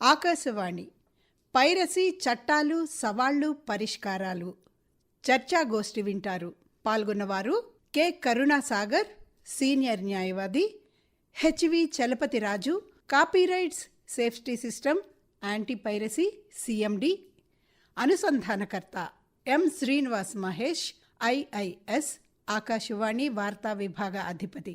Akashvani. Piracy చట్టాలు సవాళ్ళు పరిష్కారాలు. చర్చాగోష్ఠి వింటారు. పాల్గొన్నవారు కె. కరుణాసాగర్ సీనియర్ న్యాయవాది HV Chalapathi Raju copyrights safety system anti piracy CMD అనుసంధానకర్త M. Srinivas Mahesh IIS Akashvani వార్తా విభాగ అధిపతి.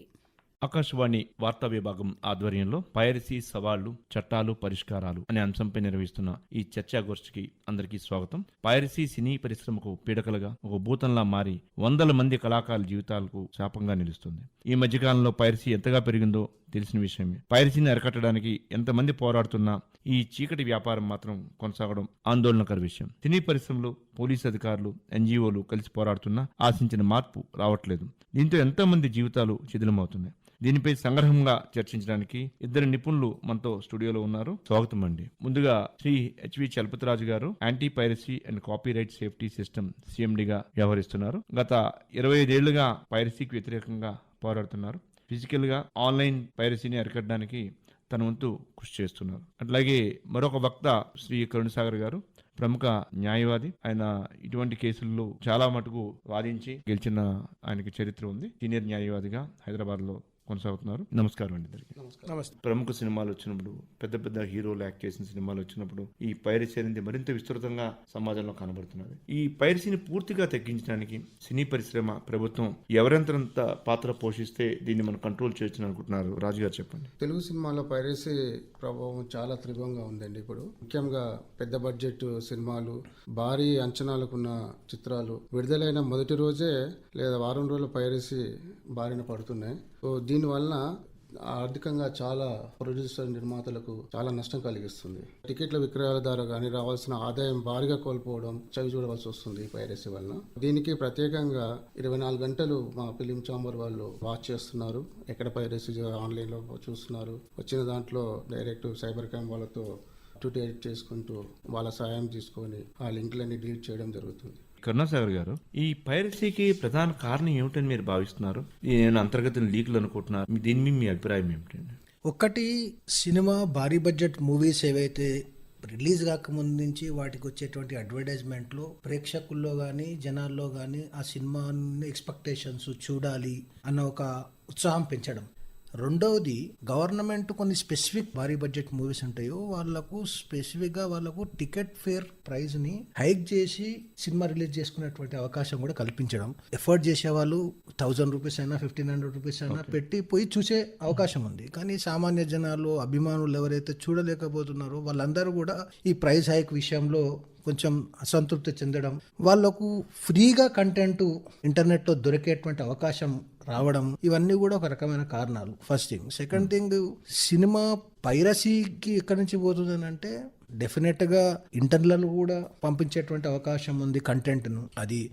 ఆకాశవాణి వార్తా విభాగం ఆధ్వర్యంలో పైరసీ సవాళ్ళు చట్టాలు పరిష్కారాలు అనే అంశంపై నిర్వహిస్తున్న ఈ చర్చాగోష్ఠికి అందరికీ స్వాగతం. పైరసీ సినీ పరిశ్రమకు పీడకలుగా ఒక భూతంలా మారి వందల మంది కళాకారుల జీవితాలకు శాపంగా నిలుస్తుంది. ఈ మధ్యకాలంలో పైరసీ ఎంతగా పెరిగిందో తెలిసిన విషయమే. పైరసీని అరికట్టడానికి ఎంతమంది పోరాడుతున్నా ఈ చీకటి వ్యాపారం మాత్రం కొనసాగడం ఆందోళనకర విషయం. సినీ పరిశ్రమలు పోలీసు అధికారులు ఎన్జీఓలు కలిసి పోరాడుతున్నా ఆశించిన మార్పు రావట్లేదు. దీంతో ఎంతో మంది జీవితాలు శిథిలమవుతున్నాయి. దీనిపై సంగ్రహంగా చర్చించడానికి ఇద్దరు నిపుణులు మనతో స్టూడియోలో ఉన్నారు. స్వాగతం అండి. ముందుగా శ్రీ హెచ్వి చలపతిరాజు గారు anti piracy and copyright safety system సిఎండిగా వ్యవహరిస్తున్నారు. గత ఇరవై ఐదేళ్ళుగా పైరసీకి వ్యతిరేకంగా పోరాడుతున్నారు. ఫిజికల్గా ఆన్లైన్ పైరసీని అరికట్టడానికి తన వంతు కృషి చేస్తున్నారు. అట్లాగే మరొక వక్త శ్రీ కరుణసాగర్ గారు ప్రముఖ న్యాయవాది. ఆయన ఇటువంటి కేసుల్లో చాలా మటుకు వాదించి గెలిచిన ఆయనకి చరిత్ర ఉంది. సీనియర్ న్యాయవాదిగా హైదరాబాద్లో కొనసాగుతున్నారు. నమస్కారం అండి ఇద్దరికి నమస్తే. ప్రముఖ సినిమాలు వచ్చినప్పుడు పెద్ద పెద్ద హీరోలు యాక్ట్ చేసిన సినిమాలు వచ్చినప్పుడు ఈ పైరసీ అనేది మరింత విస్తృతంగా సమాజంలో కనబడుతున్నది. ఈ పైరసీని పూర్తిగా తగ్గించడానికి సినీ పరిశ్రమ ప్రభుత్వం ఎవరెంతంత పాత్ర పోషిస్తే దీన్ని మనం కంట్రోల్ చేయొచ్చు అనుకుంటున్నారు? రాజు గారు చెప్పండి. తెలుగు సినిమాలో పైరసీ ప్రభావం చాలా తీవ్రంగా ఉందండి ఇప్పుడు. ముఖ్యంగా పెద్ద బడ్జెట్ సినిమాలు భారీ అంచనాలకున్న చిత్రాలు విడుదలైన మొదటి రోజే లేదా వారం రోజుల పైరసీ బారిన పడుతున్నాయి. సో దీనివలన ఆర్థికంగా చాలా ప్రొడ్యూసర్ నిర్మాతలకు చాలా నష్టం కలిగిస్తుంది. టికెట్ల విక్రయాల ద్వారా కానీ రావాల్సిన ఆదాయం భారీగా కోల్పోవడం చవి చూడవలసి వస్తుంది పైరసీ వలన. దీనికి ప్రత్యేకంగా ఇరవై నాలుగు గంటలు మా ఫిలిం చాంబర్ వాళ్ళు వాచ్ చేస్తున్నారు. ఎక్కడ పైరసీ ఆన్లైన్లో చూస్తున్నారు. వచ్చిన దాంట్లో డైరెక్ట్ సైబర్ క్రైమ్ వాళ్ళతో టు ఎడిట్ చేసుకుంటూ వాళ్ళ సాయం తీసుకొని ఆ లింకులన్నీ డిలీట్ చేయడం జరుగుతుంది. కరుణాసాగర్ గారు ఈ పైరసీకి ప్రధాన కారణం ఏమిటని మీరు భావిస్తున్నారు? నేను అంతర్గత లీకులు అనుకుంటున్నారు? దీని మీద మీ అభిప్రాయం ఏమిటండి? ఒకటి సినిమా భారీ బడ్జెట్ మూవీస్ ఏవైతే రిలీజ్ కాకముందు నుంచి వాటికి వచ్చేటువంటి అడ్వర్టైజ్మెంట్లో ప్రేక్షకుల్లో కానీ జనాల్లో కానీ ఆ సినిమాని ఎక్స్పెక్టేషన్స్ చూడాలి అన్న ఒక ఉత్సాహం పెంచడం. రెండవది గవర్నమెంట్ కొన్ని స్పెసిఫిక్ భారీ బడ్జెట్ మూవీస్ ఉంటాయో వాళ్ళకు స్పెసిఫిక్గా వాళ్ళకు టికెట్ ఫేర్ ప్రైస్ని హైక్ చేసి సినిమా రిలీజ్ చేసుకునేటువంటి అవకాశం కూడా కల్పించడం. ఎఫర్ట్ చేసే వాళ్ళు థౌజండ్ రూపీస్ అయినా ఫిఫ్టీన్ హండ్రెడ్ రూపీస్ అయినా పెట్టి పోయి చూసే అవకాశం ఉంది. కానీ సామాన్య జనాలు అభిమానులు ఎవరైతే చూడలేకపోతున్నారో వాళ్ళందరూ కూడా ఈ ప్రైస్ హైక్ విషయంలో కొంచెం అసంతృప్తి చెందడం వాళ్ళకు ఫ్రీగా కంటెంట్ ఇంటర్నెట్లో దొరికేటువంటి అవకాశం రావడం ఇవన్నీ కూడా ఒక రకమైన కారణాలు. First thing second thing cinema పైరసీకి ఎక్కడి నుంచి పోతుందని అంటే డెఫినెట్గా ఇంటర్నల్ కూడా పంపించేటువంటి అవకాశం ఉంది కంటెంట్ను అది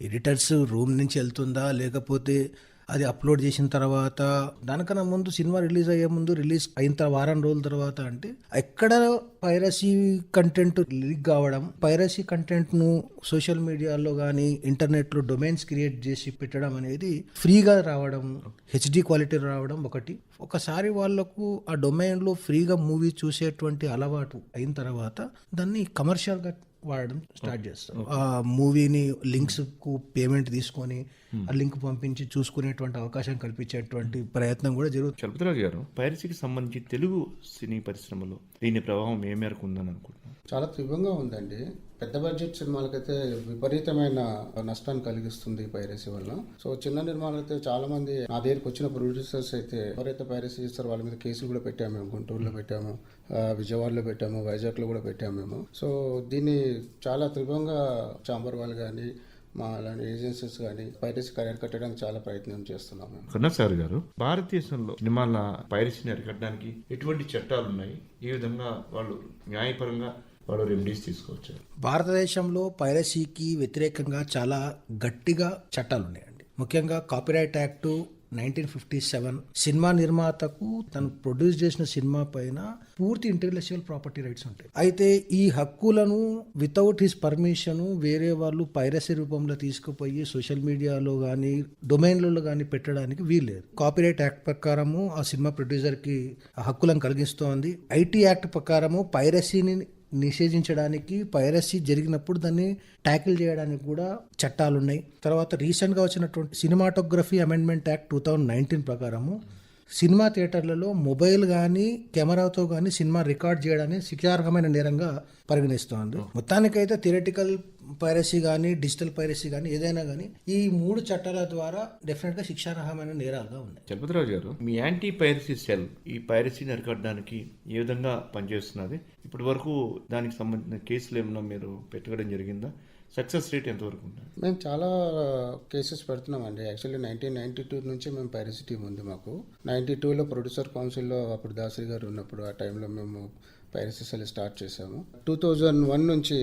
ఎడిటర్స్ రూమ్ నుంచి వెళ్తుందా లేకపోతే అది అప్లోడ్ చేసిన తర్వాత దానికన్నా ముందు సినిమా రిలీజ్ అయ్యే ముందు రిలీజ్ అయిన తర్వాత వారం రోజుల తర్వాత అంటే ఎక్కడ పైరసీ కంటెంట్ లీక్ కావడం పైరసీ కంటెంట్ను సోషల్ మీడియాలో కానీ ఇంటర్నెట్లో డొమైన్స్ క్రియేట్ చేసి పెట్టడం అనేది ఫ్రీగా రావడం హెచ్డి క్వాలిటీ రావడం ఒకటి. ఒకసారి వాళ్ళకు ఆ డొమైన్లో ఫ్రీగా మూవీ చూసేటువంటి అలవాటు అయిన తర్వాత దాన్ని కమర్షియల్గా వాడడం స్టార్ట్ చేస్తారు ఆ మూవీని లింక్స్కు పేమెంట్ తీసుకొని ఆ లింక్ పంపించి చూసుకునేటువంటి అవకాశం కల్పించేటువంటి ప్రయత్నం కూడా జరుగుతుంది. చలపతిరాజు గారు పైరసీకి సంబంధించి తెలుగు సినీ పరిశ్రమలో దీని ప్రభావం ఏ మేరకు ఉందని అనుకుంటున్నారు? చాలా తీవ్రంగా ఉందండి. పెద్ద బడ్జెట్ సినిమాలకైతే విపరీతమైన నష్టాన్ని కలిగిస్తుంది పైరసీ వల్ల. సో చిన్న నిర్మాణాలు అయితే చాలా మంది నా దగ్గరికి వచ్చిన ప్రొడ్యూసర్స్ అయితే ఎవరైతే పైరసీ చేస్తారో వాళ్ళ మీద కేసులు కూడా పెట్టాము మేము. గుంటూరులో పెట్టాము విజయవాడలో పెట్టాము వైజాగ్లో కూడా పెట్టాము మేము. సో దీన్ని చాలా తీవ్రంగా చాంబర్ వాళ్ళు కానీ మా అలాంటి ఏజెన్సీస్ కానీ పైరసీ కట్టడానికి చాలా ప్రయత్నం చేస్తున్నాం మేము. సార్ గారు భారతదేశంలో సినిమాల పైరసీని అరికట్టడానికి ఎటువంటి చట్టాలు ఉన్నాయి? ఈ విధంగా వాళ్ళు న్యాయపరంగా వాళ్ళు రెమెడీస్ తీసుకోవచ్చు. భారతదేశంలో పైరసీకి వ్యతిరేకంగా చాలా గట్టిగా చట్టాలు ఉన్నాయండి. ముఖ్యంగా copyright act nineteen fifty seven cinema నిర్మాతకు తను ప్రొడ్యూస్ చేసిన సినిమా పైన పూర్తి ఇంటెలెక్చువల్ ప్రాపర్టీ రైట్స్ ఉంటాయి. అయితే ఈ హక్కులను వితౌట్ హిస్ పర్మిషన్ వేరే వాళ్ళు పైరసీ రూపంలో తీసుకుపోయి సోషల్ మీడియాలో కానీ డొమైన్లలో కానీ పెట్టడానికి వీల్లేదు. కాపీరైట్ యాక్ట్ ప్రకారము ఆ సినిమా ప్రొడ్యూసర్కి ఆ హక్కులను కలిగిస్తోంది. ఐటీ యాక్ట్ ప్రకారము పైరసీని నిషేధించడానికి పైరసీ జరిగినప్పుడు దాన్ని ట్యాకిల్ చేయడానికి కూడా చట్టాలు ఉన్నాయి తర్వాత రీసెంట్గా వచ్చినటువంటి cinematography amendment act two thousand nineteen ప్రకారము సినిమా థియేటర్లలో మొబైల్ కానీ కెమెరాతో కానీ సినిమా రికార్డ్ చేయడాన్ని శిక్షార్హమైన నేరంగా పరిగణిస్తోంది. మొత్తానికైతే థియరటికల్ పైరసీ కానీ డిజిటల్ పైరసీ కానీ ఏదైనా కానీ ఈ మూడు చట్టాల ద్వారా డెఫినెట్గా శిక్షార్హమైన నేరాలుగా ఉన్నాయి. చలపతిరాజు గారు మీ యాంటీ పైరసీ సెల్ ఈ పైరసీని అరికట్టడానికి ఏ విధంగా పనిచేస్తున్నది? ఇప్పటి వరకు దానికి సంబంధించిన కేసులు ఏమైనా మీరు పెట్టడం జరిగిందా? సక్సెస్ రేట్ ఎంతవరకు ఉంది? మేము చాలా కేసెస్ పెడుతున్నామండి. యాక్చువల్లీ నైన్టీన్ నైన్టీ టూ నుంచి మేము పైరసీ టీం ఉంది మాకు. నైన్టీ టూలో ప్రొడ్యూసర్ కౌన్సిల్లో అప్పుడు దాసరి గారు ఉన్నప్పుడు ఆ టైంలో మేము పైరసీ సెల్ స్టార్ట్ చేసాము టూ థౌజండ్ వన్ నుంచి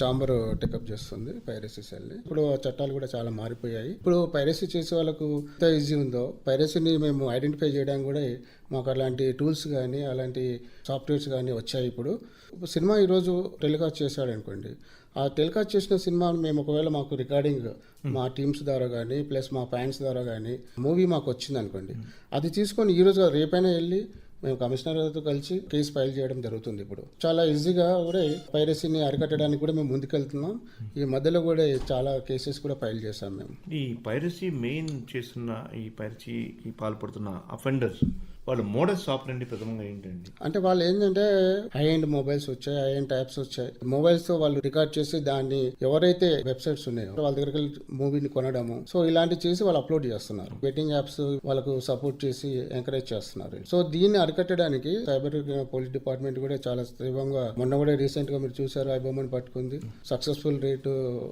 చాంబర్ టెకప్ చేస్తుంది పైరసీ సెల్ని ఇప్పుడు చట్టాలు కూడా చాలా మారిపోయాయి. ఇప్పుడు పైరసీ చేసే వాళ్ళకు ఎంత ఈజీ ఉందో పైరసీని మేము ఐడెంటిఫై చేయడానికి కూడా మాకు అలాంటి టూల్స్ కానీ అలాంటి సాఫ్ట్వేర్స్ కానీ వచ్చాయి ఇప్పుడు. సినిమా ఈరోజు టెలికాస్ట్ చేశాడు అనుకోండి. ఆ టెలికాస్ట్ చేసిన సినిమా మేము ఒకవేళ మాకు రికార్డింగ్ మా టీమ్స్ ద్వారా కానీ ప్లస్ మా ఫ్యాన్స్ ద్వారా కానీ మూవీ మాకు వచ్చింది అనుకోండి అది తీసుకొని ఈ రోజు రేపైనా వెళ్ళి మేము కమిషనర్తో కలిసి కేసు ఫైల్ చేయడం జరుగుతుంది ఇప్పుడు. చాలా ఈజీగా కూడా పైరసీని అరికట్టడానికి కూడా మేము ముందుకెళ్తున్నాం. ఈ మధ్యలో కూడా చాలా కేసెస్ కూడా ఫైల్ చేశాం మేము. ఈ పైరసీ మెయిన్ చేస్తున్న ఈ పైరసీకి పాల్పడుతున్న అఫెండర్స్ వాళ్ళ మోడల్స్ ఆపరండి ప్రథమంగా ఏంటండి? అంటే వాళ్ళు ఏంటంటే హై ఎండ్ మొబైల్స్ వచ్చాయి హై ఎండ్ ట్యాబ్స్ వచ్చాయి. మొబైల్స్తో వాళ్ళు రికార్డ్ చేసి దాన్ని ఎవరైతే వెబ్సైట్స్ ఉన్నాయో వాళ్ళ దగ్గరికి వెళ్ళి మూవీని కొనడము. సో ఇలాంటి చేసి వాళ్ళు అప్లోడ్ చేస్తున్నారు. బెట్టింగ్ యాప్స్ వాళ్ళకు సపోర్ట్ చేసి ఎంకరేజ్ చేస్తున్నారు. సో దీన్ని అరికట్టడానికి సైబర్ పోలీస్ డిపార్ట్మెంట్ కూడా చాలా తీవ్రంగా మొన్న కూడా రీసెంట్గా మీరు చూసారు ఐబొమ్మని పట్టుకుంది. సక్సెస్ఫుల్ రేటు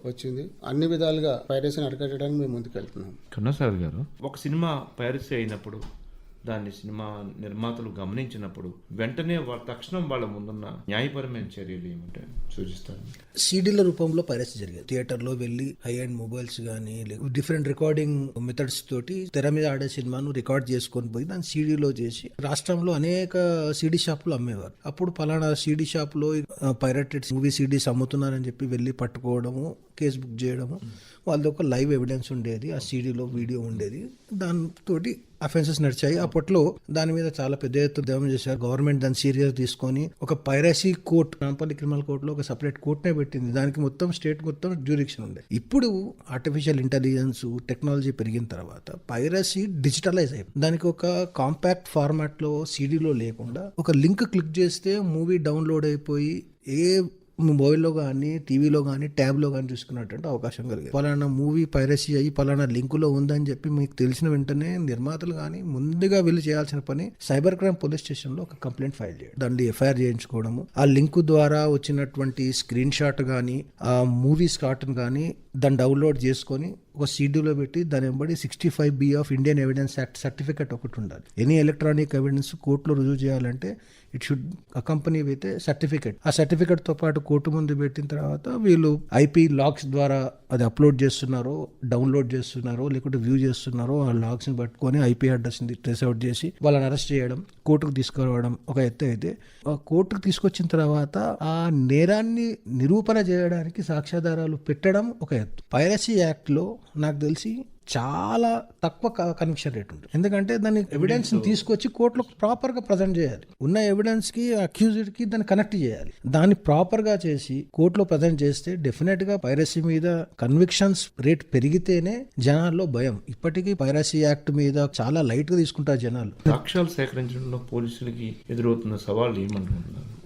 వచ్చింది. అన్ని విధాలుగా పైరసీని అరికట్టడానికి మేము ముందుకెళ్తున్నాం. కరుణాసాగర్ గారు? ఒక సినిమా పైరసీ అయినప్పుడు దాన్ని సినిమా నిర్మాతలు గమనించినప్పుడు వెంటనే వాళ్ళ తక్షణం వాళ్ళ ముందున్న న్యాయపరమైన చర్యలు ఏమిటో సూచిస్తారు. సీడీల రూపంలో పైరసీ జరిగేది థియేటర్లో వెళ్ళి హై అండ్ మొబైల్స్ కానీ డిఫరెంట్ రికార్డింగ్ మెథడ్స్ తోటి తెర మీద ఆడే సినిమాను రికార్డ్ చేసుకొని పోయి దాన్ని సీడీలో చేసి రాష్ట్రంలో అనేక సీడీ షాపులు అమ్మేవారు. అప్పుడు పలానా సీడీ షాప్లో పైరటెడ్ మూవీ సీడీస్ అమ్ముతున్నారని చెప్పి వెళ్ళి పట్టుకోవడము కేసు బుక్ చేయడము. వాళ్ళది ఒక లైవ్ ఎవిడెన్స్ ఉండేది ఆ సీడీలో వీడియో ఉండేది. దానితోటి అఫెన్సెస్ నడిచాయి. అప్పట్లో దాని మీద చాలా పెద్ద ఎత్తున దేవం చేశారు. గవర్నమెంట్ దాన్ని సీరియస్ తీసుకొని ఒక పైరసీ కోర్ట్ నాంపల్లి క్రిమినల్ కోర్టులో ఒక సపరేట్ కోర్ట్నే పెట్టింది. దానికి మొత్తం స్టేట్ మొత్తం జ్యూరిక్షన్ ఉండే. ఇప్పుడు ఆర్టిఫిషియల్ ఇంటెలిజెన్స్ టెక్నాలజీ పెరిగిన తర్వాత పైరసీ డిజిటలైజ్ అయిపోయింది దానికి ఒక కాంపాక్ట్ ఫార్మాట్లో సీడీలో లేకుండా ఒక లింక్ క్లిక్ చేస్తే మూవీ డౌన్లోడ్ అయిపోయి ఏ మొబైల్లో కానీ టీవీలో కానీ ట్యాబ్లో కానీ చూసుకున్నటువంటి అవకాశం కలిగింది. పలానా మూవీ పైరసీ అయ్యి పలానా లింకులో ఉందని చెప్పి మీకు తెలిసిన వెంటనే నిర్మాతలు కానీ ముందుగా వెళ్ళి చేయాల్సిన పని సైబర్ క్రైమ్ పోలీస్ స్టేషన్లో ఒక కంప్లైంట్ ఫైల్ చేయడం. దాన్ని ఎఫ్ఐఆర్ చేయించుకోవడము. ఆ లింక్ ద్వారా వచ్చినటువంటి స్క్రీన్ షాట్ కానీ ఆ మూవీ స్కాట్ని కానీ దాన్ని డౌన్లోడ్ చేసుకొని ఒక సీడీలో పెట్టి దాని వెంబడి sixty five B of Indian evidence act certificate ఒకటి ఉండాలి. ఎనీ ఎలక్ట్రానిక్ ఎవిడెన్స్ కోర్టులో రుజువు చేయాలంటే it should accompany with certificate ఆ సర్టిఫికేట్తో పాటు కోర్టు ముందు పెట్టిన తర్వాత వీళ్ళు ఐపీ లాగ్స్ ద్వారా అది అప్లోడ్ చేస్తున్నారో డౌన్లోడ్ చేస్తున్నారో లేకుంటే వ్యూ చేస్తున్నారో ఆ లాగ్స్ని పట్టుకొని ఐపీ అడ్రస్ని ట్రేస్ అవుట్ చేసి వాళ్ళని అరెస్ట్ చేయడం కోర్టుకు తీసుకురావడం ఒక ఎత్తు అయితే ఆ కోర్టుకు తీసుకొచ్చిన తర్వాత ఆ నేరాన్ని నిరూపణ చేయడానికి సాక్ష్యాధారాలు పెట్టడం ఒక ఎత్తు. పైరసీ యాక్ట్లో నాకు తెలిసి చాలా తక్కువ కన్విక్షన్ రేట్ ఉంటుంది. ఎందుకంటే దాన్ని ఎవిడెన్స్ తీసుకొచ్చి కోర్టులో ప్రాపర్గా ప్రజెంట్ చేయాలి. ఉన్న ఎవిడెన్స్కి అక్యూజ్డ్కి దాన్ని కనెక్ట్ చేయాలి. దాన్ని ప్రాపర్గా చేసి కోర్టులో ప్రజెంట్ చేస్తే డెఫినెట్గా పైరసీ మీద కన్విక్షన్స్ రేట్ పెరిగితేనే జనాల్లో భయం. ఇప్పటికీ పైరసీ యాక్ట్ మీద చాలా లైట్గా తీసుకుంటారు జనాలు. సాక్ష్యాలు సేకరించడంలో పోలీసులకి ఎదురవుతున్న సవాళ్ళు ఏమనుకుంటున్నారు?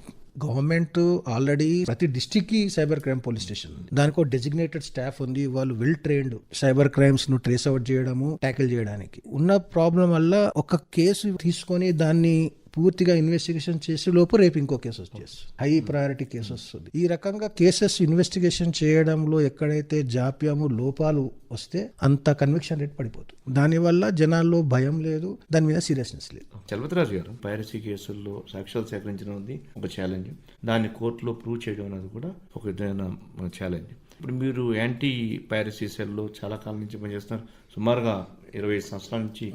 గవర్నమెంట్ ఆల్రెడీ ప్రతి డిస్టిక్కి సైబర్ క్రైమ్ పోలీస్ స్టేషన్ దానికి ఒక డెసిగ్నేటెడ్ స్టాఫ్ ఉంది. వాళ్ళు వెల్ ట్రైన్డ్ సైబర్ క్రైమ్స్ను ట్రేస్ అవుట్ చేయడము ట్యాకిల్ చేయడానికి. ఉన్న ప్రాబ్లం వల్ల ఒక కేసు తీసుకొని దాన్ని పూర్తిగా ఇన్వెస్టిగేషన్ చేసే లోపు రేపు ఇంకో కేసు వచ్చేస్తుంది. హై ప్రయారిటీ కేసు వస్తుంది. ఈ రకంగా కేసెస్ ఇన్వెస్టిగేషన్ చేయడంలో ఎక్కడైతే జాప్యము లోపాలు వస్తే అంత కన్విక్షన్ రేట్ పడిపోతుంది. దానివల్ల జనాల్లో భయం లేదు దాని మీద సీరియస్నెస్ లేదు. చలపతిరాజు గారు పైరసీ కేసుల్లో సాక్ష్యాలు సేకరించడం అనేది ఒక ఛాలెంజ్ దాన్ని కోర్టులో ప్రూవ్ చేయడం అనేది కూడా ఒక విధమైన ఛాలెంజ్ ఇప్పుడు మీరు యాంటీ పైరసీ సెల్లో చాలా కాలం నుంచి పనిచేస్తున్నారు. సుమారుగా ఇరవై సంవత్సరాల నుంచి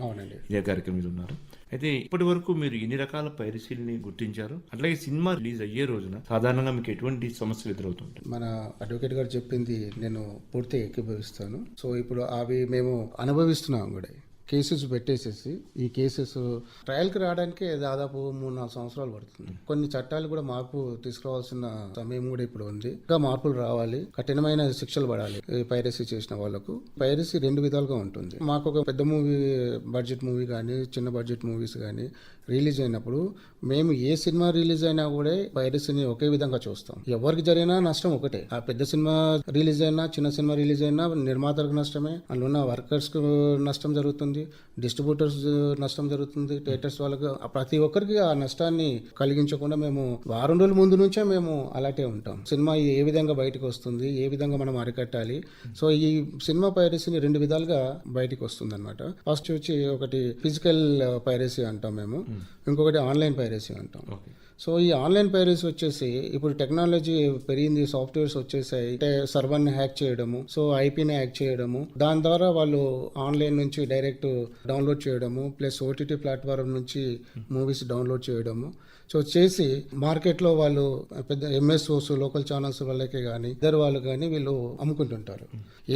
ఇదే కార్యక్రమం మీద ఉన్నారు. అయితే ఇప్పటి వరకు మీరు ఎన్ని రకాల పైరసీలని గుర్తించారు? అట్లాగే సినిమా రిలీజ్ అయ్యే రోజున సాధారణంగా మీకు ఎటువంటి సమస్యలు ఎదురవుతుంటాయి? మన అడ్వకేట్ గారు చెప్పింది నేను పూర్తిగా ఏకీభవిస్తాను. సో ఇప్పుడు అవి మేము అనుభవిస్తున్నాం కూడా. కేసెస్ పెట్టేసేసి ఈ కేసెస్ ట్రయల్కి రావడానికి దాదాపు మూడు నాలుగు సంవత్సరాలు పడుతుంది. కొన్ని చట్టాలు కూడా మార్పు తీసుకురావాల్సిన సమయం కూడా ఇప్పుడు ఉంది. ఇంకా మార్పులు రావాలి. కఠినమైన శిక్షలు పడాలి ఈ పైరసీ చేసిన వాళ్ళకు. పైరసీ రెండు విధాలుగా ఉంటుంది. మాకు ఒక పెద్ద మూవీ బడ్జెట్ మూవీ కానీ చిన్న బడ్జెట్ మూవీస్ కానీ రిలీజ్ అయినప్పుడు మేము ఏ సినిమా రిలీజ్ అయినా కూడా పైరసీని ఒకే విధంగా చూస్తాం. ఎవరికి జరిగినా నష్టం ఒకటే. ఆ పెద్ద సినిమా రిలీజ్ అయినా చిన్న సినిమా రిలీజ్ అయినా నిర్మాతలకు నష్టమే. అందులో ఉన్న వర్కర్స్కు నష్టం జరుగుతుంది. డిస్ట్రిబ్యూటర్స్ నష్టం జరుగుతుంది. థియేటర్స్ వాళ్ళకు ప్రతి ఒక్కరికి ఆ నష్టాన్ని కలిగించకుండా మేము వారం రోజుల ముందు నుంచే మేము అలాగే ఉంటాం. సినిమా ఏ విధంగా బయటకు వస్తుంది ఏ విధంగా మనం అరికట్టాలి. సో ఈ సినిమా పైరసీని రెండు విధాలుగా బయటకు వస్తుంది అనమాట ఫస్ట్ వచ్చి ఒకటి ఫిజికల్ పైరసీ అంటాం మేము. ఇంకొకటి ఆన్లైన్ పైరసీ అంటాం. సో ఈ ఆన్లైన్ పైరసీ వచ్చేసి ఇప్పుడు టెక్నాలజీ పెరిగింది సాఫ్ట్వేర్స్ వచ్చేసాయి. అంటే సర్వర్ని హ్యాక్ చేయడము సో ఐపీని హ్యాక్ చేయడము. దాని ద్వారా వాళ్ళు ఆన్లైన్ నుంచి డైరెక్ట్ డౌన్లోడ్ చేయడము ప్లస్ ఓటీటీ ప్లాట్ఫామ్ నుంచి మూవీస్ డౌన్లోడ్ చేయడము. సో చేసి మార్కెట్లో వాళ్ళు పెద్ద ఎంఎస్ఓస్ లోకల్ ఛానల్స్ వాళ్ళకే కానీ ఇద్దరు వాళ్ళు కానీ వీళ్ళు అమ్ముకుంటుంటారు.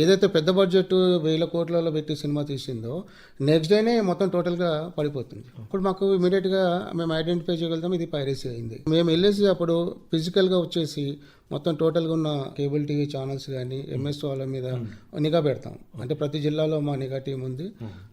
ఏదైతే పెద్ద బడ్జెట్ వేల కోట్లలో పెట్టి సినిమా తీసిందో నెక్స్ట్ డేనే మొత్తం టోటల్గా పడిపోతుంది. ఇప్పుడు మాకు ఇమీడియట్గా మేము ఐడెంటిఫై చేయగలుగుతాం ఇది పైరసీ అయింది. మేము వెళ్ళేసి అప్పుడు ఫిజికల్గా వచ్చేసి మొత్తం టోటల్గా ఉన్న కేబుల్ టీవీ ఛానల్స్ కానీ ఎంఎస్ వాళ్ళ మీద నిఘా పెడతాం. అంటే ప్రతి జిల్లాలో మా నిఘా టీం ఉంది.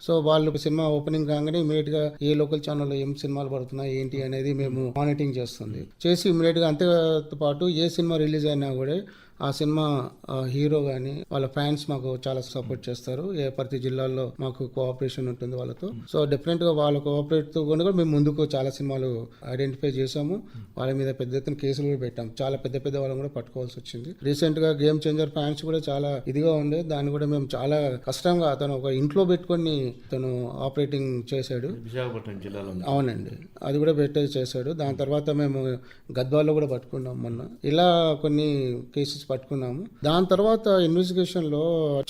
సో వాళ్ళు సినిమా ఓపెనింగ్ కాగానే ఇమీడియట్గా ఏ లోకల్ ఛానల్లో ఏం సినిమాలు పడుతున్నాయి ఏంటి అనేది మేము మానిటరింగ్ చేస్తుంది. చేసి ఇమీడియట్గా అంతేపాటు అంతేతో పాటు ఏ సినిమా రిలీజ్ అయినా కూడా ఆ సినిమా హీరో కానీ వాళ్ళ ఫ్యాన్స్ మాకు చాలా సపోర్ట్ చేస్తారు. ఏ ప్రతి జిల్లాల్లో మాకు కోఆపరేషన్ ఉంటుంది వాళ్ళతో. సో డిఫరెంట్గా వాళ్ళ కోఆపరేట్తో కూడా మేము ముందుకు చాలా సినిమాలు ఐడెంటిఫై చేసాము వాళ్ళ మీద పెద్ద ఎత్తున కేసులు కూడా పెట్టాం. చాలా పెద్ద పెద్ద వాళ్ళని కూడా పట్టుకోవాల్సి వచ్చింది. రీసెంట్గా గేమ్ చేంజర్ ఫ్యాన్స్ కూడా చాలా ఇదిగా ఉండే. దాన్ని కూడా మేము చాలా కష్టంగా అతను ఒక ఇంట్లో పెట్టుకొని తను ఆపరేటింగ్ చేశాడు. విశాఖపట్నం జిల్లాలో. అవునండి. అది కూడా పెట్టే చేశాడు. దాని తర్వాత మేము గద్వాల్లో కూడా పట్టుకున్నాం మొన్న. ఇలా కొన్ని కేసెస్ పట్టుకున్నాము. దాని తర్వాత ఇన్వెస్టిగేషన్లో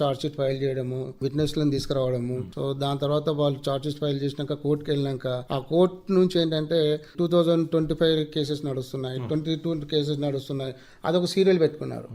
చార్జ్ షీట్ ఫైల్ చేయడము విట్నెస్లను తీసుకురావడము. సో దాని తర్వాత వాళ్ళు చార్జ్ షీట్ ఫైల్ చేసినాక కోర్టుకి వెళ్ళినాక ఆ కోర్ట్ నుంచి ఏంటంటే two thousand twenty five cases నడుస్తున్నాయి ట్వంటీ టూ కేసెస్ నడుస్తున్నాయి. అదొక సీరియల్ పెట్టుకున్నారు.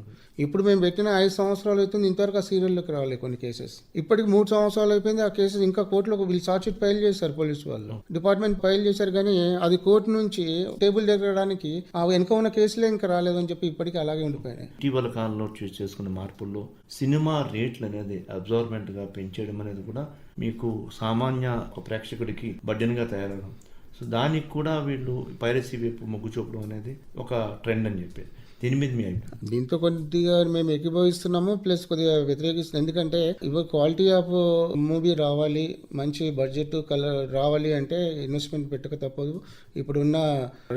ఇప్పుడు మేము పెట్టిన ఐదు సంవత్సరాలు అవుతుంది ఇంతవరకు ఆ సీరియల్లోకి రావాలి కొన్ని కేసెస్. ఇప్పటికి మూడు సంవత్సరాలు అయిపోయింది ఆ కేసెస్ ఇంకా కోర్టులో వీళ్ళు చార్జ్ షీట్ ఫైల్ చేశారు పోలీస్ వాళ్ళు. డిపార్ట్మెంట్ ఫైల్ చేశారు కానీ అది కోర్టు నుంచి టేబుల్ దగ్గరడానికి ఆ వెనుక ఉన్న కేసులే ఇంకా రాలేదని చెప్పి ఇప్పటికీ అలాగే ఉండిపోయినాయి. ఇటీవల కాలంలో చేసుకున్న మార్పుల్లో సినిమా రేట్లు అనేది అబ్జర్వ్మెంట్గా పెంచేయడం అనేది కూడా మీకు సామాన్య ప్రేక్షకుడికి బడ్డెన్గా తయారవడం సో దానికి కూడా వీళ్ళు పైరసీ వైపు మొగ్గు చూపడం అనేది ఒక ట్రెండ్ అని చెప్పేది. ఎనిమిది మీ దీంతో కొద్దిగా మేము ఏకీభవిస్తున్నాము ప్లస్ కొద్దిగా వ్యతిరేకిస్తున్నాం ఎందుకంటే ఇవి క్వాలిటీ ఆఫ్ మూవీ రావాలి మంచి బడ్జెట్ కలర్ రావాలి అంటే ఇన్వెస్ట్మెంట్ పెట్టక తప్పదు. ఇప్పుడున్న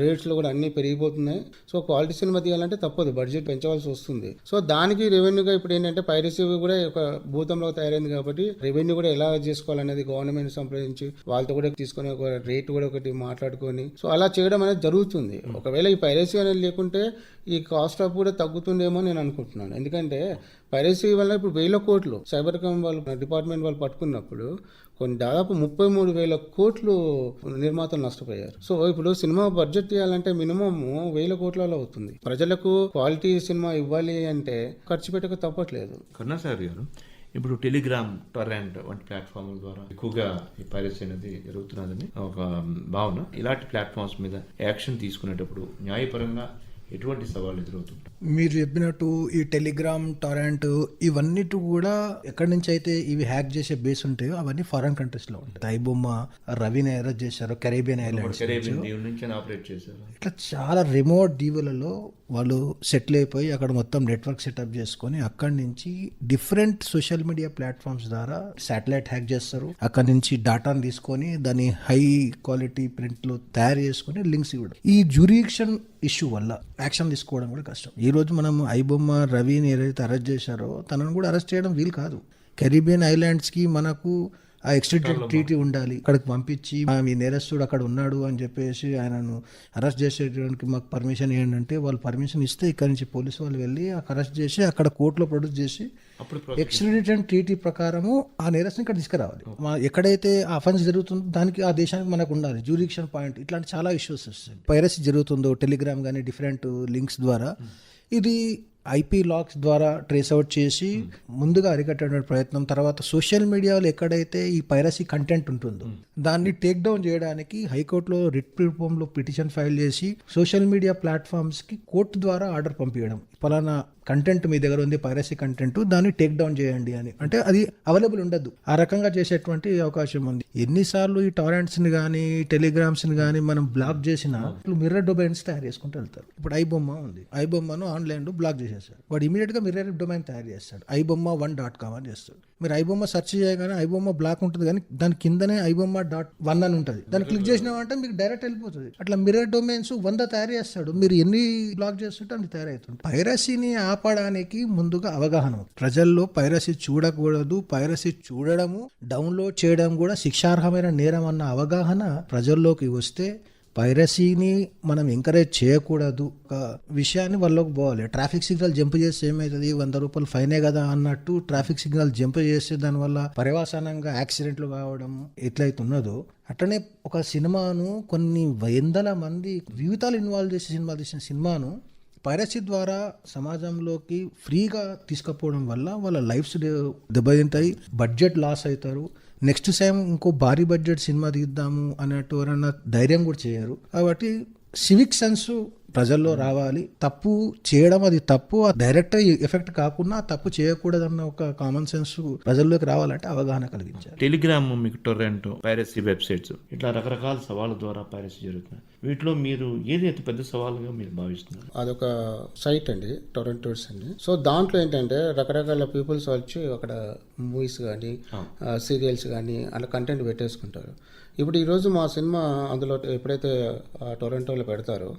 రేట్స్లో కూడా అన్నీ పెరిగిపోతున్నాయి. సో క్వాలిటీ సినిమా తీయాలంటే తప్పదు బడ్జెట్ పెంచవలసి వస్తుంది. సో దానికి రెవెన్యూగా ఇప్పుడు ఏంటంటే పైరసీ కూడా ఒక భూతంలో తయారైంది కాబట్టి రెవెన్యూ కూడా ఎలా చేసుకోవాలనేది గవర్నమెంట్ సంప్రదించి వాళ్ళతో కూడా తీసుకొని ఒక రేట్ కూడా ఒకటి మాట్లాడుకొని సో అలా చేయడం అనేది జరుగుతుంది. ఒకవేళ ఈ పైరసీ అనేది లేకుంటే ఈ కాస్ట్ ఆఫ్ కూడా తగ్గుతుందేమో నేను అనుకుంటున్నాను. ఎందుకంటే పైరసీ వల్ల ఇప్పుడు వేల కోట్లు సైబర్ క్రైమ్ వాళ్ళు డిపార్ట్మెంట్ వాళ్ళు పట్టుకున్నప్పుడు కొన్ని దాదాపు ముప్పై మూడు వేల కోట్లు నిర్మాతలు నష్టపోయారు. సో ఇప్పుడు సినిమా బడ్జెట్ చేయాలంటే మినిమం వేల కోట్లలో అవుతుంది. ప్రజలకు క్వాలిటీ సినిమా ఇవ్వాలి అంటే ఖర్చు పెట్టక తప్పట్లేదు. కరుణాసాగర్ గారు ఇప్పుడు టెలిగ్రామ్ టొరెంట్ వంటి ప్లాట్ఫామ్ల ద్వారా ఎక్కువగా ఈ పైరసీ అనేది జరుగుతున్నదని ఒక భావన. ఇలాంటి ప్లాట్ఫామ్స్ మీద యాక్షన్ తీసుకునేటప్పుడు న్యాయపరంగా ఎటువంటి సవాళ్ళు ఎదురవుతుంటాయి? మీరు చెప్పినట్టు ఈ టెలిగ్రామ్ టొరాంట్ ఇవన్నిటి కూడా ఎక్కడి నుంచి అయితే ఇవి హ్యాక్ చేసే బేస్ ఉంటాయో అవన్నీ ఫారెన్ కంట్రీస్లో ఉంటాయి. ఐబొమ్మ రవిని అరెస్ట్ చేశారు కరేబియన్ ఐలాండ్స్ ఇట్లా చాలా రిమోట్ దీవులలో వాళ్ళు సెటిల్ అయిపోయి అక్కడ మొత్తం నెట్వర్క్ సెటప్ చేసుకొని అక్కడి నుంచి డిఫరెంట్ సోషల్ మీడియా ప్లాట్ఫామ్స్ ద్వారా శాటిలైట్ హ్యాక్ చేస్తారు. అక్కడ నుంచి డాటాను తీసుకొని దాన్ని హై క్వాలిటీ ప్రింట్లు తయారు చేసుకొని లింక్స్ ఇవ్వడం. ఈ జ్యూరిక్షన్ ఇష్యూ వల్ల యాక్షన్ తీసుకోవడం కూడా కష్టం. ఈ రోజు మనం ఐబొమ్మ రవిని ఏదైతే అరెస్ట్ చేశారో తనను కూడా అరెస్ట్ చేయడం వీలు కాదు. కెరీబియన్ ఐలాండ్స్కి మనకు ఆ ఎక్స్ట్రిక్టెడ్ ట్రీటీ ఉండాలి. అక్కడికి పంపించి "ఆ, మీ నేరస్తుడు అక్కడ ఉన్నాడు అని చెప్పేసి ఆయనను అరెస్ట్ చేసేటానికి మాకు పర్మిషన్ ఏంటంటే వాళ్ళు పర్మిషన్ ఇస్తే ఇక్కడ నుంచి పోలీసు వాళ్ళు వెళ్ళి అరెస్ట్ చేసి అక్కడ కోర్టులో ప్రొడ్యూస్ చేసి ఎక్స్ట్రిడిషన్ ట్రీటీ ప్రకారము ఆ నేరస్తుని ఇక్కడ తీసుకురావాలి. మా ఎక్కడైతే ఆ అఫెన్స్ జరుగుతుందో దానికి ఆ దేశానికి మనకు ఉండాలి. జ్యూరిక్షన్ పాయింట్ ఇట్లాంటి చాలా ఇష్యూస్ వస్తాయి. పైరసీ జరుగుతుందో టెలిగ్రామ్ కానీ డిఫరెంట్ లింక్స్ ద్వారా ఇది ఐపీ లాక్స్ ద్వారా ట్రేస్ అవుట్ చేసి ముందుగా అరికట్టడం ప్రయత్నం తర్వాత సోషల్ మీడియాలో ఎక్కడైతే ఈ పైరసీ కంటెంట్ ఉంటుందో దాన్ని టేక్ డౌన్ చేయడానికి హైకోర్టులో రిట్ రూపంలో పిటిషన్ ఫైల్ చేసి సోషల్ మీడియా ప్లాట్ఫామ్స్కి కోర్టు ద్వారా ఆర్డర్ పంపించడం. ఫలానా కంటెంట్ మీ దగ్గర ఉంది పైరసీ కంటెంట్ దాన్ని టేక్ డౌన్ చేయండి అని. అంటే అది అవైలబుల్ ఉండదు. ఆ రకంగా చేసేటువంటి అవకాశం ఉంది. ఎన్నిసార్లు ఈ టారెంట్స్ని కానీ టెలిగ్రామ్స్ని కానీ మనం బ్లాక్ చేసినా మిర్రర్ డొబైన్స్ తయారు చేసుకుంటూ వెళ్తారు. ఇప్పుడు ఐబొమ్మ ఉంది. ఐబొమ్మను ఆన్లైన్లో బ్లాక్ బ్లాక్ చేసేస్తాడు వాడు ఇమీడియట్గా మిర్రర్ డొమైన్ తయారు చేస్తాడు. ఐబొమ్మ వన్ డాట్ కామ్ అని చేస్తాడు. మీరు ఐబొమ్మ సెర్చ్ చేయగానే ఐబొమ్మ బ్లాక్ ఉంటుంది కానీ దాని కిందనే ఐబొమ్మ డాట్ వన్ అని ఉంటుంది. దాన్ని క్లిక్ చేసినామంటే మీకు డైరెక్ట్ వెళ్ళిపోతుంది. అట్లా మిర్రర్ డొమైన్స్ వంద తయారు చేస్తాడు. మీరు ఎన్ని బ్లాక్ చేస్తుంటే అన్ని తయారవుతుంది పైరసీని ఆపడానికి ముందుగా అవగాహన ప్రజల్లో పైరసీ చూడకూడదు పైరసీ చూడడము డౌన్లోడ్ చేయడం కూడా శిక్షార్హమైన నేరం అన్న అవగాహన ప్రజల్లోకి వస్తే పైరసీని మనం ఎంకరేజ్ చేయకూడదు. ఒక విషయాన్ని వాళ్ళకి పోవాలి. ట్రాఫిక్ సిగ్నల్ జంప్ చేస్తే ఏమవుతుంది వంద రూపాయలు ఫైనే కదా అన్నట్టు ట్రాఫిక్ సిగ్నల్ జంప్ చేస్తే దానివల్ల పర్యవసానంగా యాక్సిడెంట్లు కావడం ఎట్లయితే ఉన్నదో అట్లనే ఒక సినిమాను కొన్ని వందల మంది జీవితాలు ఇన్వాల్వ్ చేసి సినిమా తీసిన సినిమాను పైరసీ ద్వారా సమాజంలోకి ఫ్రీగా తీసుకుపోవడం వల్ల వాళ్ళ లైఫ్స్ దెబ్బతింటాయి. బడ్జెట్ లాస్ అవుతారు. నెక్స్ట్ టైం ఇంకో భారీ బడ్జెట్ సినిమా తీద్దాము అన్నట్టు ఎవరన్నా ధైర్యం కూడా చేయరు. కాబట్టి సివిక్ సెన్స్ ప్రజల్లో రావాలి. తప్పు చేయడం అది తప్పు. డైరెక్ట్ ఎఫెక్ట్ కాకుండా తప్పు చేయకూడదన్న ఒక కామన్ సెన్స్ ప్రజల్లోకి రావాలంటే అవగాహన కలిగించాలి. టెలిగ్రామ్ మీకు టొరెంట్ పైరసీ వెబ్సైట్స్ ఇట్లా రకరకాల సవాళ్ళ ద్వారా పైరసీ జరుగుతుంది వీటిలో మీరు ఏది అతి పెద్ద సవాలుగా మీరు భావిస్తున్నారు? అదొక సైట్ అండి టొరంటోస్ అండి. సో దాంట్లో ఏంటంటే రకరకాల పీపుల్స్ వచ్చి అక్కడ మూవీస్ కానీ సీరియల్స్ కానీ అలా కంటెంట్ పెట్టేసుకుంటారు. ఇప్పుడు ఈరోజు మా సినిమా అందులో ఎప్పుడైతే టొరంటోలో పెడతారో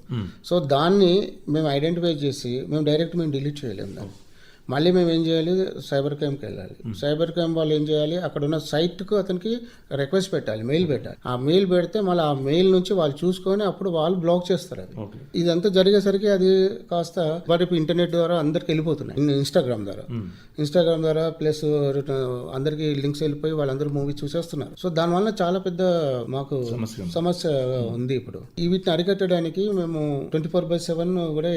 సో దాన్ని మేము ఐడెంటిఫై చేసి మేము డైరెక్ట్ మేము డిలీట్ చేయలేము దాన్ని. మళ్ళీ మేము ఏం చేయాలి? సైబర్ క్రైమ్కి వెళ్ళాలి. సైబర్ క్రైమ్ వాళ్ళు ఏం చేయాలి? అక్కడ ఉన్న సైట్కు అతనికి రిక్వెస్ట్ పెట్టాలి మెయిల్ పెట్టాలి. ఆ మెయిల్ పెడితే మళ్ళీ ఆ మెయిల్ నుంచి వాళ్ళు చూసుకొని అప్పుడు వాళ్ళు బ్లాక్ చేస్తారు అది. ఇదంతా జరిగేసరికి అది కాస్త వారి ఇంటర్నెట్ ద్వారా అందరికి వెళ్ళిపోతున్నాయి. ఇన్- ఇన్స్టాగ్రామ్ ద్వారా. ఇన్స్టాగ్రామ్ ద్వారా ప్లస్ అందరికి లింక్స్ వెళ్ళిపోయి వాళ్ళందరూ మూవీ చూసేస్తున్నారు. సో దానివల్ల చాలా పెద్ద మాకు సమస్య ఉంది. ఇప్పుడు. వీటిని అరికట్టడానికి మేము ట్వంటీ ఫోర్ బై సెవెన్ కూడా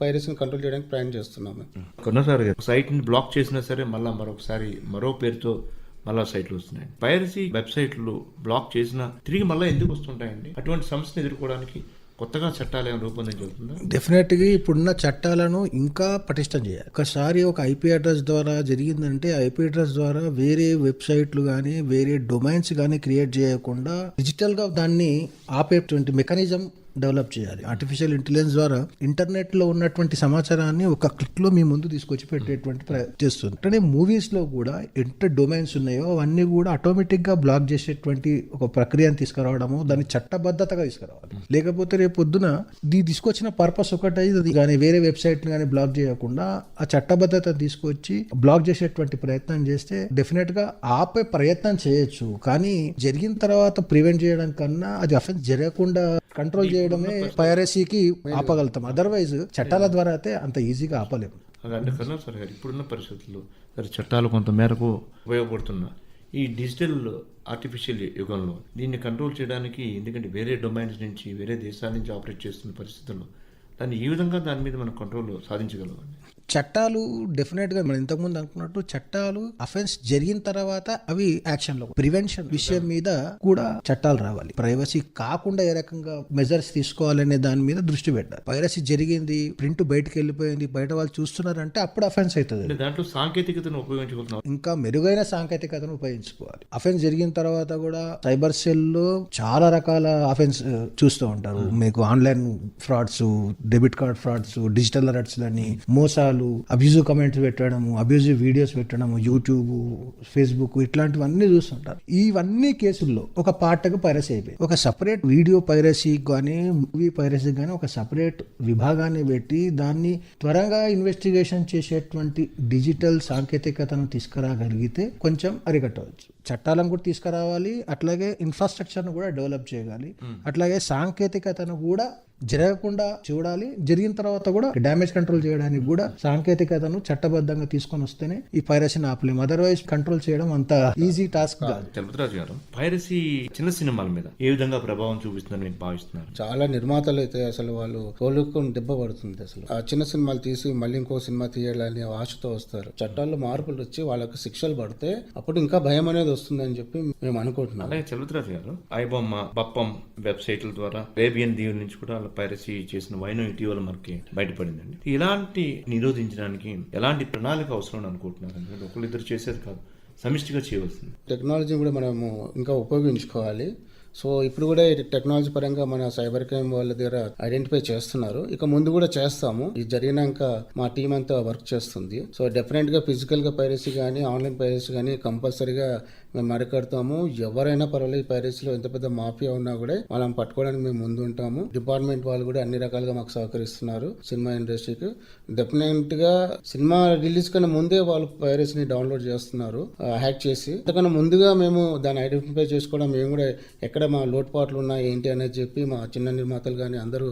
పైరసీని కంట్రోల్ చేయడానికి ప్రయాణం చేస్తున్నాము. కొన్నసారి సైట్ని బ్లాక్ చేసినా సరే మళ్ళీ మరొకసారి మరో పేరుతో మళ్ళా సైట్లు వస్తున్నాయి. పైరసీ వెబ్సైట్లు బ్లాక్ చేసినా తిరిగి మళ్ళీ ఎందుకు వస్తుంటాయండి? అటువంటి సమస్యను ఎదుర్కోవడానికి కొత్తగా చట్టాలు ఏమైనా రూపొందించబడుతుందా డెఫినెట్గా ఇప్పుడున్న చట్టాలను ఇంకా పటిష్టం చేయాలి. ఒకసారి ఒక ఐపీ అడ్రస్ ద్వారా జరిగిందంటే ఐపీ అడ్రస్ ద్వారా వేరే వెబ్సైట్లు కానీ వేరే డొమైన్స్ కానీ క్రియేట్ చేయకుండా డిజిటల్గా దాన్ని ఆపేటువంటి మెకానిజం డెవలప్ చేయాలి. ఆర్టిఫిషియల్ ఇంటెలిజెన్స్ ద్వారా ఇంటర్నెట్లో ఉన్నటువంటి సమాచారాన్ని ఒక క్లిక్లో మీ ముందు తీసుకొచ్చి పెట్టేటువంటి ప్ర- చేస్తుంది. అంటే మూవీస్లో కూడా ఎంత డొమైన్స్ ఉన్నాయో అవన్నీ కూడా ఆటోమేటిక్గా బ్లాక్ చేసేటువంటి ఒక ప్రక్రియను తీసుకురావడము దాన్ని చట్టబద్ధతగా తీసుకురావాలి. లేకపోతే రేపు పొద్దున దీ తీసుకొచ్చిన పర్పస్ ఒకటి అది కానీ వేరే వెబ్సైట్ కానీ బ్లాక్ చేయకుండా ఆ చట్టబద్ధత తీసుకొచ్చి బ్లాక్ చేసేటువంటి ప్రయత్నం చేస్తే డెఫినెట్గా ఆపే ప్రయత్నం చేయొచ్చు. కానీ జరిగిన తర్వాత ప్రివెంట్ చేయడం కన్నా అది అఫెన్స్ జరగకుండా కంట్రోల్ చేయడమే పైరసీకి ఆపగలుగుతాం. అదర్వైజ్ చట్టాల ద్వారా అయితే అంత ఈజీగా ఆపలేము అంటే కన్నా సార్ ఇప్పుడున్న పరిస్థితుల్లో సరే చట్టాలు కొంత మేరకు ఉపయోగపడుతున్నా ఈ డిజిటల్ ఆర్టిఫిషియల్ యుగంలో దీన్ని కంట్రోల్ చేయడానికి ఎందుకంటే వేరే డొమైన్స్ నుంచి వేరే దేశాల నుంచి ఆపరేట్ చేస్తున్న పరిస్థితుల్లో దాన్ని ఈ విధంగా దాని మీద మనం కంట్రోల్ సాధించగలమండి. చట్టాలు డెఫినెట్గా మనం ఇంతకుముందు అనుకున్నట్టు చట్టాలు అఫెన్స్ జరిగిన తర్వాత అవి యాక్షన్లో ప్రివెన్షన్ విషయం మీద కూడా చట్టాలు రావాలి. ప్రైవసీ కాకుండా ఏ రకంగా మెజర్స్ తీసుకోవాలనే దాని మీద దృష్టి పెట్టాలి. పైరసీ జరిగింది ప్రింట్ బయటకు వెళ్ళిపోయింది బయట వాళ్ళు చూస్తున్నారంటే అప్పుడు అఫెన్స్ అవుతుంది. దాంట్లో సాంకేతికతను ఉపయోగించుకుంటున్నాం. ఇంకా మెరుగైన సాంకేతికతను ఉపయోగించుకోవాలి. అఫెన్స్ జరిగిన తర్వాత కూడా సైబర్ సెల్లో చాలా రకాల అఫెన్స్ ఆ, చూస్తూ ఉంటారు. మీకు online frauds debit card frauds digital alerts అని మోసాలు అబ్యూజివ్ కమెంట్స్ పెట్టడము అబ్యూజివ్ వీడియోస్ పెట్టడము యూట్యూబ్ ఫేస్బుక్ ఇట్లాంటివన్నీ చూస్తుంటారు. ఇవన్నీ కేసుల్లో ఒక పార్ట్గా పైరసీ అయిపోయింది. ఒక సపరేట్ వీడియో పైరసీ కానీ మూవీ పైరసీ కానీ ఒక సపరేట్ విభాగాన్ని పెట్టి దాన్ని త్వరగా ఇన్వెస్టిగేషన్ చేసేటువంటి డిజిటల్ సాంకేతికతను తీసుకురాగలిగితే కొంచెం అరికట్టవచ్చు. చట్టాలను కూడా తీసుకురావాలి అట్లాగే ఇన్ఫ్రాస్ట్రక్చర్ను కూడా డెవలప్ చేయగాలి అట్లాగే సాంకేతికతను కూడా జరగకుండా చూడాలి. జరిగిన తర్వాత కూడా డ్యామేజ్ కంట్రోల్ చేయడానికి కూడా సాంకేతికతను చట్టబద్ధంగా తీసుకొని వస్తేనే ఈ పైరసీని ఆపలేము. అదర్వైజ్ కంట్రోల్ చేయడం అంత ఈజీ టాస్క్ కాదు. చలపతిరాజు గారు పైరసీ చిన్న సినిమాల మీద ఏ విధంగా ప్రభావం చూపిస్తుందని మీరు భావిస్తున్నారు? చాలా నిర్మాతలు అయితే అసలు వాళ్ళు తోలుకొని దెబ్బ పడుతుంది అసలు. ఆ చిన్న సినిమాలు తీసి మళ్ళీ ఇంకో సినిమా తీయాలని ఆశతో వస్తారు. చట్టాల్లో మార్పులు వచ్చి వాళ్ళకి శిక్షలు పడితే అప్పుడు ఇంకా భయం అనేది వస్తుందని చెప్పి మేము అనుకుంటున్నాం. అలాగే చలపతిరాజు గారు ఐబొమ్మ బప్పం వెబ్సైట్ల ద్వారా అరేబియన్ దీవుల నుంచి కూడా పైరసీ చేసిన వైనం ఇటీవల మనకి బయటపడిందండి. ఇలాంటి నిరోధించడానికి ఎలాంటి ప్రణాళిక అవసరం అనుకుంటున్నారు? ఎందుకంటే ఒకళ్ళిద్దరు చేసేది కాదు. సమిష్టిగా చేయవలసింది. టెక్నాలజీ కూడా మనము ఇంకా ఉపయోగించుకోవాలి. సో ఇప్పుడు కూడా టెక్నాలజీ పరంగా మన సైబర్ క్రైమ్ వాళ్ళ దగ్గర ఐడెంటిఫై చేస్తున్నారు. ఇక ముందు కూడా చేస్తాము. ఇది జరిగినాక మా టీం అంతా వర్క్ చేస్తుంది. సో డెఫినెట్గా ఫిజికల్గా పైరసీ కానీ ఆన్లైన్ పైరసీ కానీ కంపల్సరీగా మేము అరికడతాము. ఎవరైనా పర్వాలేదు ఈ పైరసీలో ఎంత పెద్ద మాఫియా ఉన్నా కూడా వాళ్ళని పట్టుకోవడానికి మేము ముందు ఉంటాము డిపార్ట్మెంట్ వాళ్ళు కూడా అన్ని రకాలుగా మాకు సహకరిస్తున్నారు సినిమా ఇండస్ట్రీకి. డెఫినెట్గా సినిమా రిలీజ్ కన్నా ముందే వాళ్ళు పైరసీని డౌన్లోడ్ చేస్తున్నారు హ్యాక్ చేసి. అంతకన్నా ముందుగా మేము దాన్ని ఐడెంటిఫై చేసుకోవడం మేము కూడా ఎక్కడ మా లోటుపాట్లు ఉన్నాయి ఏంటి అనేది చెప్పి మా చిన్న నిర్మాతలు కానీ అందరూ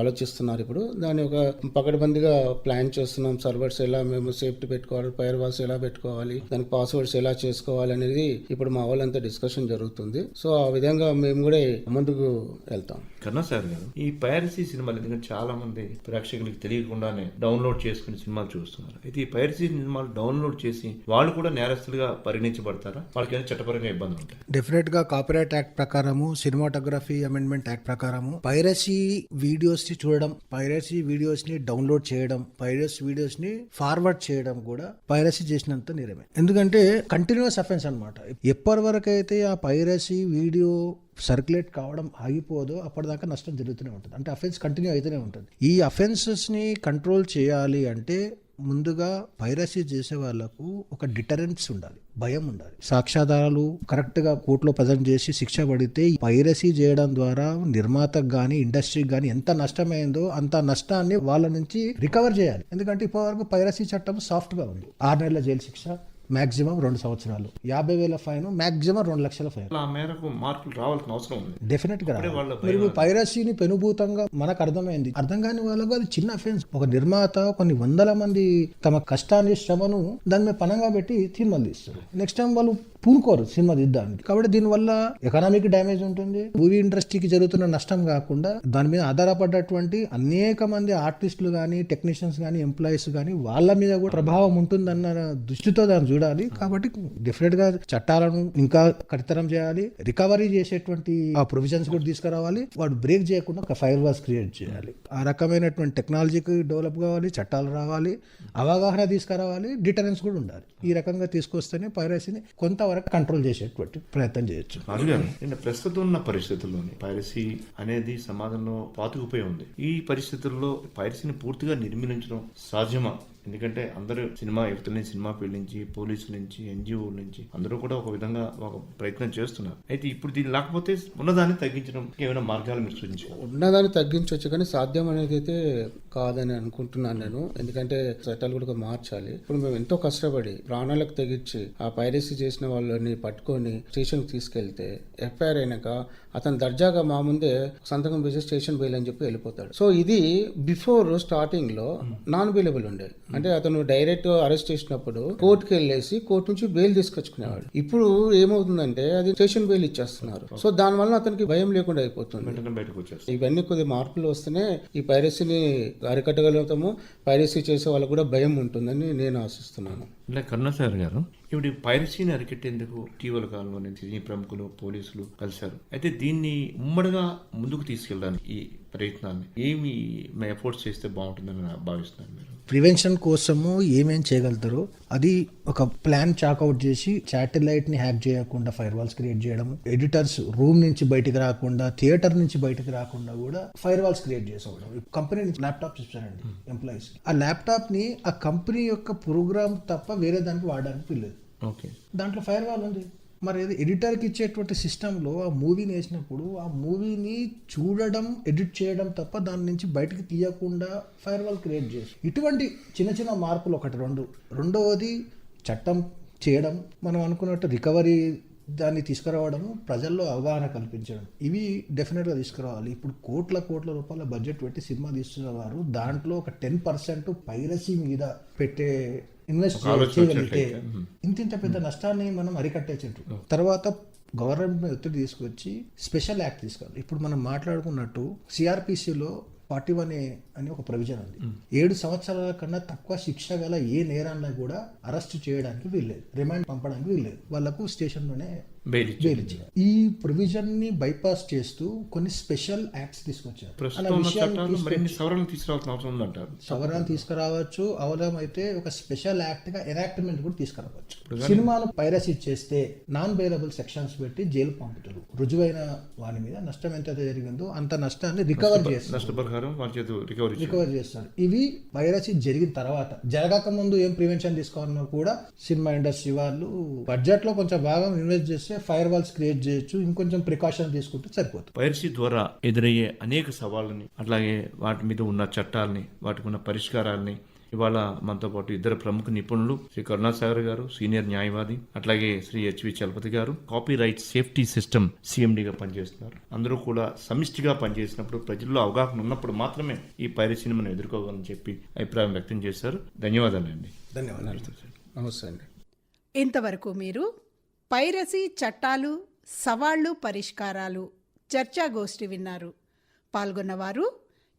ఆలోచిస్తున్నారు ఇప్పుడు. దాన్ని ఒక పకడ్బందీగా ప్లాన్ చేస్తున్నాం. సర్వర్స్ ఎలా మేము సేఫ్టీ పెట్టుకోవాలి ఫైర్ వాల్స్ ఎలా పెట్టుకోవాలి దానికి పాస్వర్డ్స్ ఎలా చేసుకోవాలి అనేది ఇప్పుడు మా వాళ్ళంతా డిస్కషన్ జరుగుతుంది. సో ఆ విధంగా మేము కూడా ముందుకు వెళ్తాం. కన్నా సార్ గారు ఈ పైరసీ సినిమాలు ఎందుకంటే చాలా మంది ప్రేక్షకులకు తెలియకుండానే డౌన్లోడ్ చేసుకుని సినిమాలు చూస్తున్నారు. అయితే ఈ పైరసీ సినిమాలు డౌన్లోడ్ చేసి వాళ్ళు కూడా నేరస్తులుగా పరిగణించబడతారా? వాళ్ళకి ఏమైనా చట్టపరంగా ఇబ్బందులు ఉంటాయి? డెఫినెట్గా కాపీరైట్ యాక్ట్ ప్రకారము సినిమాటోగ్రఫీ అమెండ్మెంట్ యాక్ట్ ప్రకారము పైరసీ వీడియోస్ వీడియోస్ని చూడడం పైరసీ వీడియోస్ని డౌన్లోడ్ చేయడం పైరసీ వీడియోస్ని ఫార్వర్డ్ చేయడం కూడా పైరసీ చేసినంత నేరమే. ఎందుకంటే కంటిన్యూస్ అఫెన్స్ అనమాట ఎప్పటి వరకు అయితే ఆ పైరసీ వీడియో సర్క్యులేట్ కావడం ఆగిపోదో అప్పటిదాకా నష్టం జరుగుతూనే ఉంటుంది. అంటే అఫెన్స్ కంటిన్యూ అవుతూనే ఉంటుంది. ఈ అఫెన్సెస్ని కంట్రోల్ చేయాలి అంటే ముందుగా పైరసీ చేసే వాళ్ళకు ఒక డిటరెన్స్ ఉండాలి భయం ఉండాలి. సాక్ష్యాధారాలు కరెక్ట్గా కోర్టులో ప్రజెంట్ చేసి శిక్ష పడితే పైరసీ చేయడం ద్వారా నిర్మాతకు గానీ ఇండస్ట్రీకి గానీ ఎంత నష్టమైందో అంత నష్టాన్ని వాళ్ళ నుంచి రికవర్ చేయాలి. ఎందుకంటే ఇప్పటివరకు పైరసీ చట్టం సాఫ్ట్గా ఉంది. ఆరు నెలల జైలు శిక్ష మాక్సిమం రెండు సంవత్సరాలు. యాభై వేల ఫైన్ మాక్సిమం రెండు లక్షల ఫైన్. ఆ మేరకు మార్పులు రావాల్సిన అవసరం ఉంది. డెఫినెట్గా మరి పైరసీని పెనుభూతంగా మనకు అర్థమైంది. అర్థం కాని వాళ్ళకు అది చిన్న అఫెన్స్ ఒక నిర్మాత కొన్ని వందల మంది తమ కష్టాన్ని శ్రమను దాని మీద పనంగా పెట్టి సినిమాలు తీస్తారు. నెక్స్ట్ టైం వాళ్ళు పూనుకోరు సినిమా తీద్దానికి. కాబట్టి దీనివల్ల ఎకనామిక్ డ్యామేజ్ ఉంటుంది. మూవీ ఇండస్ట్రీకి జరుగుతున్న నష్టం కాకుండా దాని మీద ఆధారపడ్డటువంటి అనేక మంది ఆర్టిస్టులు కానీ టెక్నీషియన్స్ కానీ ఎంప్లాయీస్ కానీ వాళ్ళ మీద కూడా ప్రభావం ఉంటుందన్న దృష్టితో దాన్ని చూడాలి. కాబట్టి డెఫినెట్గా చట్టాలను ఇంకా కఠితరం చేయాలి. రికవరీ చేసేటువంటి ఆ ప్రొవిజన్స్ కూడా తీసుకురావాలి. వాడు బ్రేక్ చేయకుండా ఒక ఫైర్ వాస్ క్రియేట్ చేయాలి. ఆ రకమైనటువంటి టెక్నాలజీకి డెవలప్ కావాలి చట్టాలు రావాలి అవగాహన తీసుకురావాలి డిటరెన్స్ కూడా ఉండాలి. ఈ రకంగా తీసుకొస్తేనే పైరసీని కొంతవరకు కంట్రోల్ చేసేటువంటి ప్రయత్నం చేయొచ్చు. ప్రస్తుతం ఉన్న పరిస్థితుల్లోని పైరసీ అనేది సమాజంలో పాతుకుపోయి ఉంది. ఈ పరిస్థితుల్లో పైరసీని పూర్తిగా నిర్మూలించడం సాధ్యమా? ఎందుకంటే అందరూ సినిమా యువతుల నుంచి సినిమా ఫీల్డ్ నుంచి పోలీసుల నుంచి ఎన్జిఓ నుంచి అందరూ కూడా ఒక విధంగా ఒక ప్రయత్నం చేస్తున్నారు. అయితే ఇప్పుడు దీన్ని లేకపోతే ఉన్నదాన్ని తగ్గించడం ఏమైనా మార్గాలు మీరు సూచించారు ఉన్నదాన్ని తగ్గించవచ్చు కానీ సాధ్యం అనేది అయితే కాదని అనుకుంటున్నాను నేను. ఎందుకంటే చట్టాలు కూడా మార్చాలి. ఇప్పుడు మేము ఎంతో కష్టపడి ప్రాణాలకు తెగించి ఆ పైరసీ చేసిన వాళ్ళని పట్టుకొని స్టేషన్కి తీసుకెళ్తే ఎఫ్ఐఆర్ అయినాక అతను దర్జాగా మా ముందే సంతకం వేసి స్టేషన్ బెయిల్ అని చెప్పి వెళ్ళిపోతాడు. సో ఇది బిఫోర్ స్టార్టింగ్లో నాన్ బెయిలబుల్ ఉండే అంటే అతను డైరెక్ట్ అరెస్ట్ చేసినప్పుడు కోర్టుకి వెళ్ళేసి కోర్టు నుంచి బెయిల్ తీసుకొచ్చుకునేవాడు. ఇప్పుడు ఏమవుతుందంటే అది స్టేషన్ బెయిల్ ఇచ్చేస్తున్నారు. సో దాని వల్ల అతనికి భయం లేకుండా అయిపోతుంది. ఇవన్నీ కొద్ది మార్పులు వస్తేనే ఈ పైరసీని అరికట్టగలుగుతాము. పైరసీ చేసే వాళ్ళకు కూడా భయం ఉంటుందని నేను ఆశిస్తున్నాను. ఇలా కరుణాసాగర్ గారు. ఇప్పుడు ఈ పైరసీని అరికెట్టేందుకు ఇటీవల కాలంలోనే సినీ ప్రముఖులు పోలీసులు కలిశారు. అయితే దీన్ని ఉమ్మడిగా ముందుకు తీసుకెళ్ళడానికి ఈ ప్రయత్నాన్ని ఏమి ఎఫోర్ట్స్ చేస్తే బాగుంటుందని నా- భావిస్తున్నారు మీరు? ప్రివెన్షన్ కోసము ఏమేం చేయగలుగుతారో అది ఒక ప్లాన్ చాక్అవుట్ చేసి శాటిలైట్ని హ్యాక్ చేయకుండా ఫైర్ వాల్స్ క్రియేట్ చేయడం ఎడిటర్స్ రూమ్ నుంచి బయటకు రాకుండా థియేటర్ నుంచి బయటకు రాకుండా కూడా ఫైర్ వాల్స్ క్రియేట్ చేసుకోవడం కంపెనీ నుంచి ల్యాప్టాప్స్ ఇచ్చారండి ఎంప్లాయీస్ ఆ ల్యాప్టాప్ని ఆ కంపెనీ యొక్క ప్రోగ్రామ్ తప్ప వేరే దానికి వాడడానికి వీల్లేదు. ఓకే. దాంట్లో ఫైర్ వాల్ ఉంది. మరి అది ఎడిటర్కి ఇచ్చేటువంటి సిస్టంలో ఆ మూవీని వేసినప్పుడు ఆ మూవీని చూడడం ఎడిట్ చేయడం తప్ప దాని నుంచి బయటకు తీయకుండా ఫైర్ వాల్ క్రియేట్ చేసి ఇటువంటి చిన్న చిన్న మార్పులు ఒకటి రెండు. రెండవది చట్టం చేయడం మనం అనుకున్నట్టు రికవరీ దాన్ని తీసుకురావడము ప్రజల్లో అవగాహన కల్పించడం. ఇవి డెఫినెట్గా తీసుకురావాలి. ఇప్పుడు కోట్ల కోట్ల రూపాయల బడ్జెట్ పెట్టి సినిమా తీస్తున్న వారు దాంట్లో ఒక టెన్ పర్సెంట్ పైరసీ మీద పెట్టే ఇన్వెస్ట్ చేయగలిగితే ఇంత ఇంత పెద్ద నష్టాన్ని మనం అరికట్టే చెట్టు తర్వాత గవర్నమెంట్ ఒత్తిడి తీసుకొచ్చి స్పెషల్ యాక్ట్ తీసుకోవాలి ఇప్పుడు మనం మాట్లాడుకున్నట్టు సిఆర్పిసిలో ఫార్టీ వన్ ఏ అని ఒక ప్రొవిజన్ ఉంది. ఏడు సంవత్సరాల కన్నా తక్కువ శిక్ష గల ఏ నేరాన్ని కూడా అరెస్ట్ చేయడానికి వీల్లేదు. రిమాండ్ పంపడానికి వీల్లేదు. వాళ్ళకు స్టేషన్లోనే ఈ ప్రొవిజన్ని బైపాస్ చేస్తూ కొన్ని స్పెషల్ యాక్ట్స్ తీసుకొచ్చారు. తీసుకురావాల్సిన అవసరం ఉందంటారు సవరణ తీసుకురావచ్చు. అవసరమైతే ఒక స్పెషల్ యాక్ట్గా ఎనాక్ట్మెంట్ కూడా తీసుకురావచ్చు. సినిమాను పైరసీ చేస్తే నాన్ బెయిలబుల్ సెక్షన్స్ పెట్టి జైలు పంపుతారు. రుజువైన వాని మీద నష్టం ఎంత జరిగిందో అంత నష్టాన్ని రికవర్ చేస్తారు. నష్టపరిహారం. రికవర్ చేస్తారు. ఇవి పైరసీ జరిగిన తర్వాత జరగక ముందు ఏం ప్రివెన్షన్ తీసుకోవాలన్నా కూడా సినిమా ఇండస్ట్రీ వాళ్ళు బడ్జెట్లో కొంచెం భాగం ఇన్వెస్ట్ చేస్తే ఫైర్ వాల్స్ క్రియేట్ చేయొచ్చు ఇంకొంచెం ప్రికాషన్ తీసుకుంటే సరిపోతుంది. పైరసీ ద్వారా ఎదురయ్యే అనేక సవాళ్ళని అట్లాగే వాటి మీద ఉన్న చట్టాలని వాటికి ఉన్న పరిష్కారాలని ఇవాళ మనతో పాటు ఇద్దరు ప్రముఖ నిపుణులు శ్రీ కరుణాసాగర్ గారు సీనియర్ న్యాయవాది అట్లాగే శ్రీ హెచ్వి చలపతి గారు కాపీ రైట్ సేఫ్టీ సిస్టమ్ సిఎండిగా పనిచేస్తున్నారు. అందరూ కూడా సమిష్టిగా పనిచేసినప్పుడు ప్రజల్లో అవగాహన ఉన్నప్పుడు మాత్రమే ఈ పైరసీని మనం ఎదుర్కోవాలని చెప్పి అభిప్రాయం వ్యక్తం చేశారు. ధన్యవాదాలండి. ధన్యవాదాలు. నమస్తే అండి. ఇంతవరకు మీరు పైరసీ చట్టాలు సవాళ్ళు పరిష్కారాలు. చర్చాగోష్ఠి విన్నారు. పాల్గొన్నవారు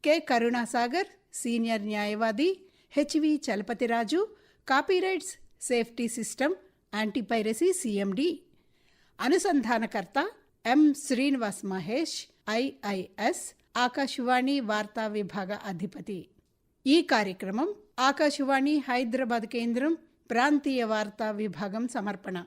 కె. కరుణాసాగర్ సీనియర్ న్యాయవాది H V Chalapathiraju copyrights safety system anti piracy CMD అనుసంధానకర్త M. Srinivas Mahesh IIS Akashvani వార్తా విభాగ అధిపతి. ఈ కార్యక్రమం ఆకాశవాణి హైదరాబాద్ కేంద్రం ప్రాంతీయ వార్తా విభాగం సమర్పణ.